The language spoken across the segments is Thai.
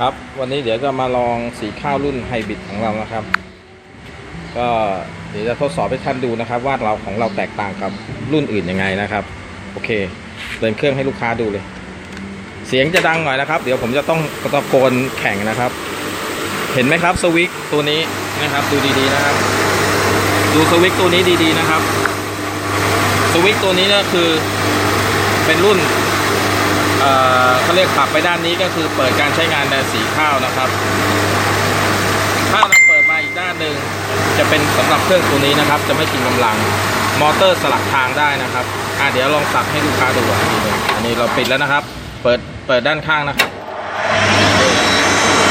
ครับวันนี้เดี๋ยวจะมาลองสีข้าวรุ่นไฮบริดของเรานะครับ ก็เดี๋ยวจะทดสอบให้ท่านดูนะครับ ว่าเราของเราแตกต่างกับรุ่นอื่นยังไงนะครับ โอเค เดินเครื่องให้ลูกค้าดูเลย เสียงจะดังหน่อยนะครับ เดี๋ยวผมจะต้องตะโกนแข่งนะครับ เห็นไหมครับสวิกตัวนี้นะครับ ดูดีๆนะครับ ดูสวิกตัวนี้ดีๆนะครับสวิกตัวนี้ก็คือเป็นรุ่น เขาเรียกปรับไปด้านนี้ก็คือเปิดการใช้งานแดนสีข้าวนะครับ ถ้าเราเปิดมาอีกด้านหนึ่งจะเป็นสำหรับเครื่องตัวนี้นะครับ จะไม่กินกำลังมอเตอร์สลักทางได้นะครับอะเดี๋ยวลองสับให้ลูกค้าดูอันนี้หนึ่งอันนี้เราปิดแล้วนะครับ เปิดเปิดด้านข้างนะครับ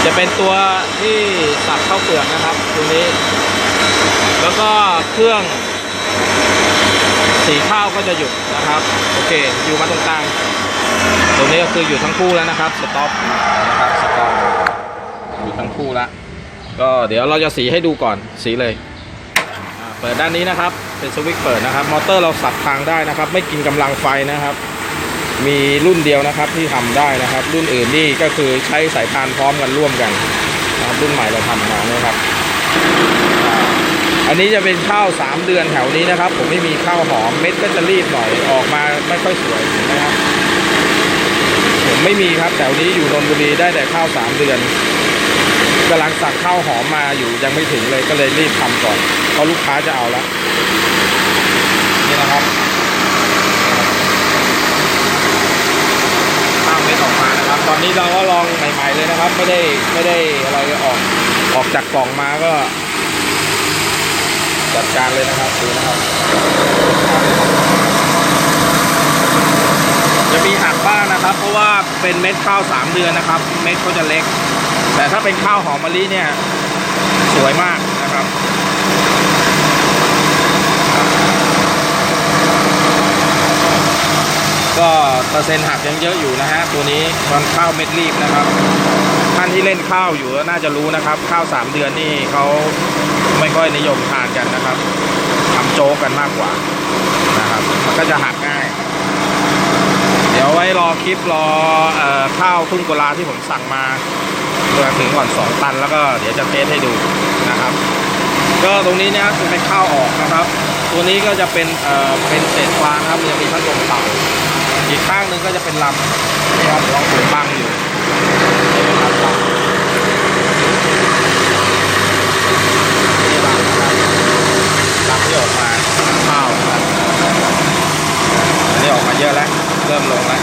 จะเป็นตัวที่สับเข้าเปลือกนะครับ ตัวนี้ แล้วก็เครื่อง สีข้าวก็จะหยุดนะครับ โอเค อยู่มาตรงกลาง ตรงนี้ก็คืออยู่ทั้งคู่แล้วนะครับ สต็อปนะครับ สต็อป อยู่ทั้งคู่ล้วก็เดี๋ยวเราจะสีให้ดูก่อน สีเลย เปิดด้านนี้นะครับ เป็นสวิตช์เปิดนะครับ มอเตอร์เราสับทางได้นะครับ ไม่กินกำลังไฟนะครับ มีรุ่นเดียวนะครับที่ทำได้นะครับ รุ่นอื่นนี่ก็คือใช้สายพานพร้อมกันร่วมกันนะครับ รุ่นใหม่เราทำมานะครับ อันนี้จะเป็นข้าว3เดือนแถวนี้นะครับ ผมไม่มีข้าวหอมเม็ดก็จะรีบหน่อยออกมาไม่ค่อยสวยนไหมครับ ผมไม่มีครับแถวนี้อยู่นนทบุรีได้แต่ข้าว3เดือนกำลังสั่งข้าวหอมมาอยู่ยังไม่ถึงเลยก็เลยรีบทำก่อนเพราะลูกค้าจะเอาล้วนี่นะครับข้าวเม็ดออกมานะครับ ตอนนี้เราก็ลองใหม่ ๆเลยนะครับ ไม่ได้ไม่ได้อะไรออก ออกจากกล่องมาก็ จัดการเลยนะครับดูนะครับ จะมีหักบ้างนะครับ เพราะว่าเป็นเม็ดข้าว3เดือนนะครับ เม็ดเขาจะเล็ก แต่ถ้าเป็นข้าวหอมมะลิเนี่ยสวยมากนะครับก็เปอร์เซ็นต์หักยังเยอะอยู่นะฮะตัวนี้ตอนข้าวเม็ดรีบนะครับานที่เล่นข้าวอยู่ก็น่าจะรู้นะครับ ข้าว3เดือนนี่เขาไม่ค่อยนิยมทานกันนะครับทำโจ๊กกันมากกว่านะครับ มันก็จะหักง่าย เดี๋ยวไว้รอคลิปรออข้าวทุ่งกุลาที่ผมสั่งมาเมื่อถึงก่อน2ตันแล้วก็เดี๋ยวจะเทสให้ดูนะครับ ก็ตรงนี้เนี่ยจะเป็นข้าวออกนะครับ ตัวนี้ก็จะเป็นเอ่อเป็นเศษฟางครับมันจะมีพัดลมเต่าอีกข้างหนึ่งก็จะเป็นลำนี่ครับลองถือบังอยู่นี่นะครับลำนี่ลำนะครับลำ ที่ออกมาข้าวอันนี้ออกมาเยอะแล้ว เริ่มลงแล้ว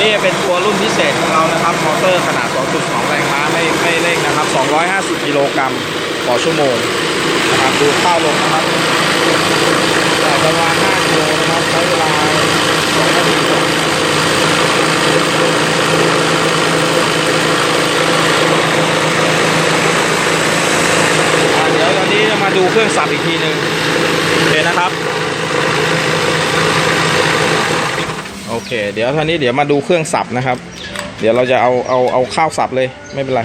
นี่เป็นตัวรุ่นพิเศษของเรานะครับ มอเตอร์ขนาด 2.2 แรงม้าไม่ไม่เร่งนะครับ 250 กิโลกรัมต่อชั่วโมงนะครับดูข้าวลงนะครับประมาณ5กิโลนะครับใช้เวลา2นาทีกว่าอะเดี๋ยวตอนนี้จะมาดู เครื่องสับอีกทีหนึ่งโอเคนะครับ โอเค เดี๋ยวท่านี้เดี๋ยวมาดูเครื่องสับนะครับ เดี๋ยวเราจะเอาเอาเอาข้าวสับเลยไม่เป็นไร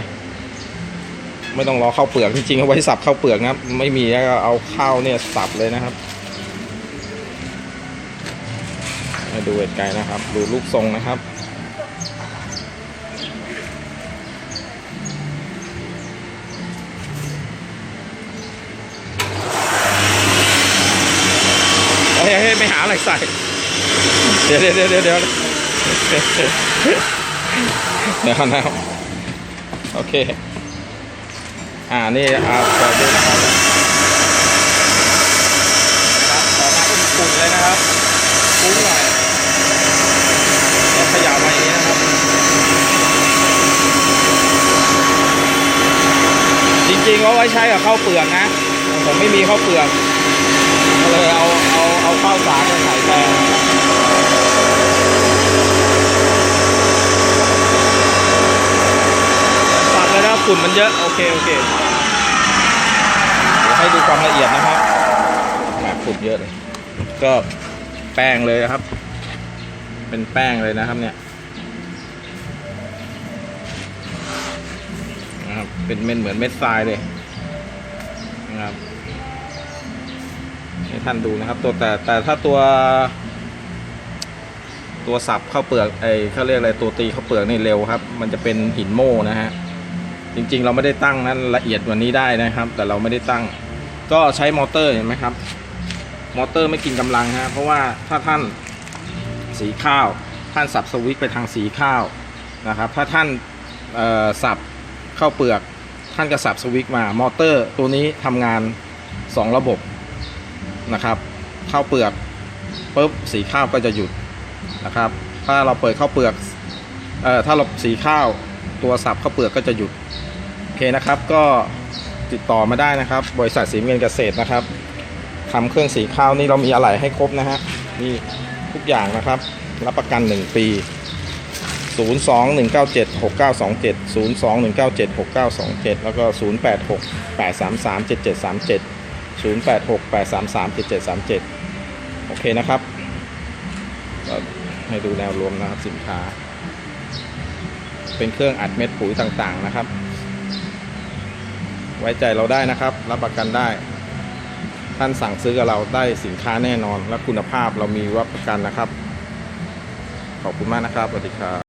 ไม่ต้องรอข้าวเปลือกจริงๆเอาไว้สับข้าวเปลือกนะไม่มีแล้วก็เอาข้าวเนี่ยสับเลยนะครับมาดูไกลนะครับ ดูลูกทรงนะครับ หาอะไรใส่เดี๋ยวเดี๋ยวเดี๋ยวเดี๋ยวเดี๋ยวเดี๋ยวนะโอเค อ่า นี่อ่าเปิดดูนะครับครับออกมาเป็นฝุ่นเลยนะครับฟุ้งหน่อยขยับมาอย่างนี้นะครับจริงๆว่าไว้ใช้กับข้าวเปลือกนะ ผมไม่มีข้าวเปลือกเลยเอาเอาเอาข้าวสารมาใส่แทนสับเลยนะฝุ่นมันเยอะ โอเค โอเค เดี๋ยวให้ดูความละเอียดนะครับแหมฝุ่นเยอะเลย ก็แป้งเลยนะครับ เป็นแป้งเลยนะครับเนี่ยนะครับเป็นเม็ดเหมือนเม็ดทรายเลยนะครับ ให้ท่านดูนะครับ ตัวแต่แต่ถ้าตัว ตัวสับเข้าวเปลือกไอ้เขาเรียกอะไรตัวตีเข้าวเปลือกนี่เร็วครับ มันจะเป็นหินโม่นะฮะจริงๆ เราไม่ได้ตั้งนั้นละเอียดกว่านี้ได้นะครับ แต่เราไม่ได้ตั้ง ก็ใช้มอเตอร์เห็นไหมครับ มอเตอร์ไม่กินกำลังฮะเพราะว่าถ้าท่านสีข้าว ท่านสับสวิตไปทางสีข้าวนะครับ ถ้าท่านสับเข้าวเปลือก ท่านก็สับสวิตมา มอเตอร์ตัวนี้ทำงาน 2 ระบบ นะครับข้าวเปลือกปุ๊บสีข้าวก็จะหยุดนะครับ ถ้าเราเปิดข้าวเปลือกเอ่อถ้าเราสีข้าวตัวสับข้าวเปลือกก็จะหยุดโอเคนะครับก็ติดต่อมาได้นะครับ บริษัทสีเงินเกษตรนะครับทำเครื่องสีข้าวนี่เรามีอะไหล่ให้ครบนะฮะมีทุกอย่างนะครับรับประกัน 1 ปี 021976927 021976927 แล้วก็ 086-833-7737 086-833-7737 โอเคนะครับให้ดูแนวรวมนะครับสินค้า เป็นเครื่องอัดเม็ดปุ๋ยต่างๆนะครับ ไว้ใจเราได้นะครับ รับประกันได้ ท่านสั่งซื้อกับเราได้สินค้าแน่นอน และคุณภาพเรามีรับประกันนะครับ ขอบคุณมากนะครับสวัสดีครับ